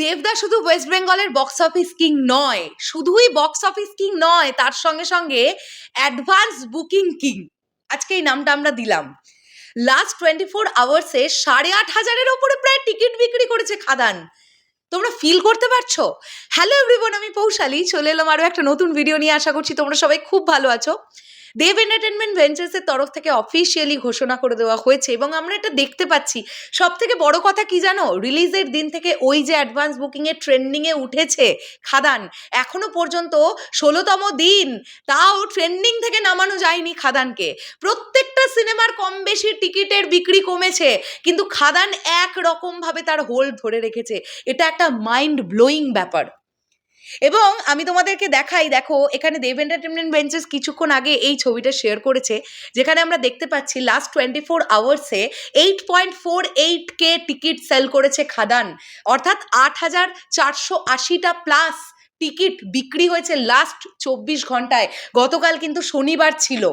দেবদা শুধু ওয়েস্ট বেঙ্গলের বক্স অফিস কিং নয়, শুধুই বক্স অফিস কিং নয়, তার সঙ্গে সঙ্গে অ্যাডভান্স বুকিং কিং আজকে এই নামটা আমরা দিলাম। লাস্ট টোয়েন্টি ফোর আওয়ার্সে সাড়ে আট হাজারের ওপরে প্রায় টিকিট বিক্রি করেছে খাদান। তোমরা ফিল করতে পারছ? হ্যালো এভরিওয়ান আমি পৌশালী। চলে এলাম আরও একটা নতুন ভিডিও নিয়ে। আশা করছি তোমরা সবাই খুব ভালো আছো। দেব এন্টারটেনমেন্ট ভেঞ্চার্সের তরফ থেকে অফিসিয়ালি ঘোষণা করে দেওয়া হয়েছে এবং আমরা এটা দেখতে পাচ্ছি। সব থেকে বড় কথা কি জানো? রিলিজের দিন থেকে ওই যে অ্যাডভান্স বুকিংয়ের ট্রেন্ডিংয়ে উঠেছে খাদান। এখনও পর্যন্ত ষোলোতম দিন, তাও ট্রেন্ডিং থেকে নামানো যায়নি খাদানকে। প্রত্যেকটা সিনেমার কম বেশি টিকিটের বিক্রি কমেছে, কিন্তু খাদান এক রকমভাবে তার হোল্ড ধরে রেখেছে। এটা একটা মাইন্ড ব্লোয়িং ব্যাপার। এবং আমি তোমাদেরকে দেখাই, দেখো, এখানে দেব এন্টারটেনমেন্ট বেঞ্চেস কিছুক্ষণ আগে এই ছবিটা শেয়ার করেছে, যেখানে আমরা দেখতে পাচ্ছি লাস্ট টোয়েন্টি ফোর আওয়ার্সে এইট পয়েন্ট ফোর এইট কে টিকিট সেল করেছে খাদান। অর্থাৎ আট হাজার চারশো আশিটা প্লাস টিকিট বিক্রি হয়েছে লাস্ট চব্বিশ ঘন্টায়। গতকাল কিন্তু শনিবার ছিল।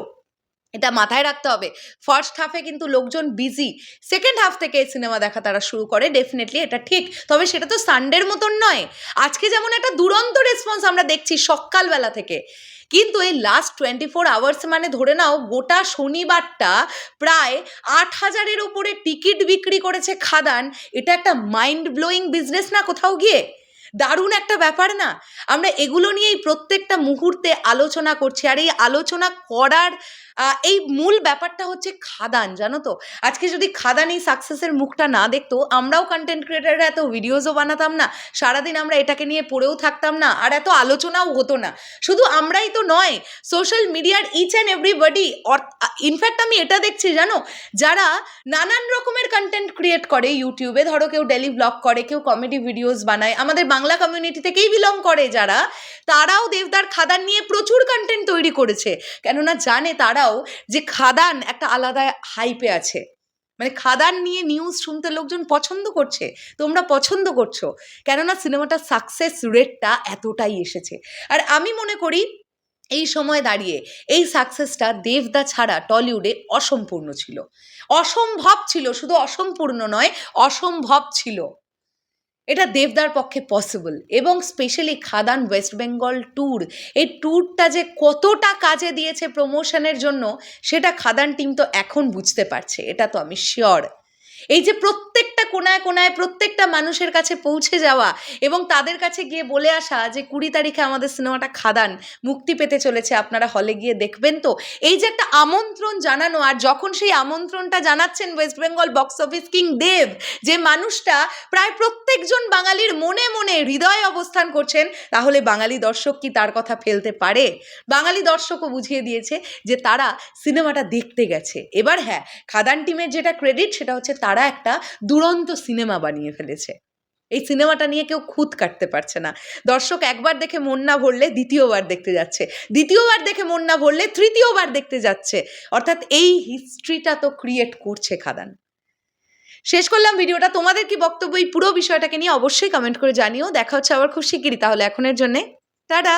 এটা মাথায় রাখতে হবে। ফার্স্ট হাফে কিন্তু লোকজন বিজি সেকেন্ড হাফ থেকে সিনেমা দেখা তারা শুরু করে ডেফিনেটলি এটা ঠিক। তবে সেটা তো সানডের মতন নয়। আজকে যেমন একটা দুরন্ত রেসপন্স আমরা দেখছি সকালবেলা থেকে। কিন্তু এই লাস্ট টোয়েন্টি ফোর আওয়ার্স মানে ধরে নাও গোটা শনিবারটা প্রায় আট হাজারের উপরে টিকিট বিক্রি করেছে খাদান। এটা একটা মাইন্ড ব্লোয়িং বিজনেস না কোথাও গিয়ে? দারুণ একটা ব্যাপার না? আমরা এগুলো নিয়েই প্রত্যেকটা মুহূর্তে আলোচনা করছি। আর এই আলোচনা করার এই মূল ব্যাপারটা হচ্ছে খাদান, জানো তো? আজকে যদি খাদান এই সাকসেসের মুখটা না দেখতো, আমরাও কন্টেন্ট ক্রিয়েটাররা এত ভিডিওসও বানাতাম না, সারাদিন আমরা এটাকে নিয়ে পড়েও থাকতাম না, আর এত আলোচনাও হতো না। শুধু আমরাই তো নয় সোশ্যাল মিডিয়ার ইচ অ্যান্ড এভরিবডি ইনফ্যাক্ট আমি এটা দেখছি, জানো? যারা নানান রকমের কন্টেন্ট ক্রিয়েট করে ইউটিউবে ধরো কেউ ডেলি ব্লগ করে, কেউ কমেডি ভিডিওস বানায়, আমাদের বাংলা কমিউনিটি থেকেই বিলং করে যারা, তারাও দেবদার খাদান নিয়ে প্রচুর কন্টেন্ট তৈরি করেছে। কেননা জানে তারাও যে খাদান একটা আলাদা হাইপে আছে। মানে খাদান নিয়ে নিউজ শুনতে লোকজন পছন্দ করছে, তোমরা পছন্দ করছ। কেননা সিনেমাটার সাকসেস রেটটা এতটাই এসেছে। আর আমি মনে করি, এই সময় দাঁড়িয়ে এই সাকসেসটা দেবদা ছাড়া টলিউডে অসম্পূর্ণ ছিল। অসম্ভব ছিল, শুধু অসম্পূর্ণ নয়, অসম্ভব ছিল। এটা দেবদার পক্ষে পসিবল এবং specially Khadaan West Bengal tour এই ট্যুরটা যে কতটা কাজে দিয়েছে প্রমোশনের জন্য, সেটা খাদান টিম তো এখন বুঝতে পারছে, এটা তো আমি শিওর এই যে প্রত্যেকটা কোনায় কোনায় প্রত্যেকটা মানুষের কাছে পৌঁছে যাওয়া এবং তাদের কাছে গিয়ে বলে আসা যে কুড়ি তারিখে আমাদের সিনেমাটা খাদান, মুক্তি পেতে চলেছে, আপনারা হলে গিয়ে দেখবেন তো। এই যে একটা আমন্ত্রণ জানানো, আর যখন সেই আমন্ত্রণটা জানাচ্ছেন West Bengal box office king Dev যে মানুষটা প্রায় প্রত্যেকজন বাঙালির মনে মনে হৃদয়ে অবস্থান করছেন, তাহলে বাঙালি দর্শক কি তার কথা ফেলতে পারে? বাঙালি দর্শকও বুঝিয়ে দিয়েছে যে তারা সিনেমাটা দেখতে গেছে। এবার হ্যাঁ খাদান টিমের যেটা ক্রেডিট সেটা হচ্ছে তারা একটা দুরন্ত সিনেমা বানিয়ে ফেলেছে। এই সিনেমাটা নিয়ে কেউ খুঁত কাটতে পারছে না। দর্শক একবার দেখে মন না ভরলে দ্বিতীয়বার দেখতে যাচ্ছে। দ্বিতীয়বার দেখে মন না ভরলে তৃতীয়বার দেখতে যাচ্ছে। অর্থাৎ এই হিস্ট্রিটা তো ক্রিয়েট করছে খাদান। শেষ করলাম ভিডিওটা। তোমাদের কি বক্তব্য? এই পুরো বিষয়টাকে নিয়ে অবশ্যই কমেন্ট করে জানিও। দেখা হচ্ছে আবার খুব শিগগিরই। তাহলে এখনের জন্যে, টাটা!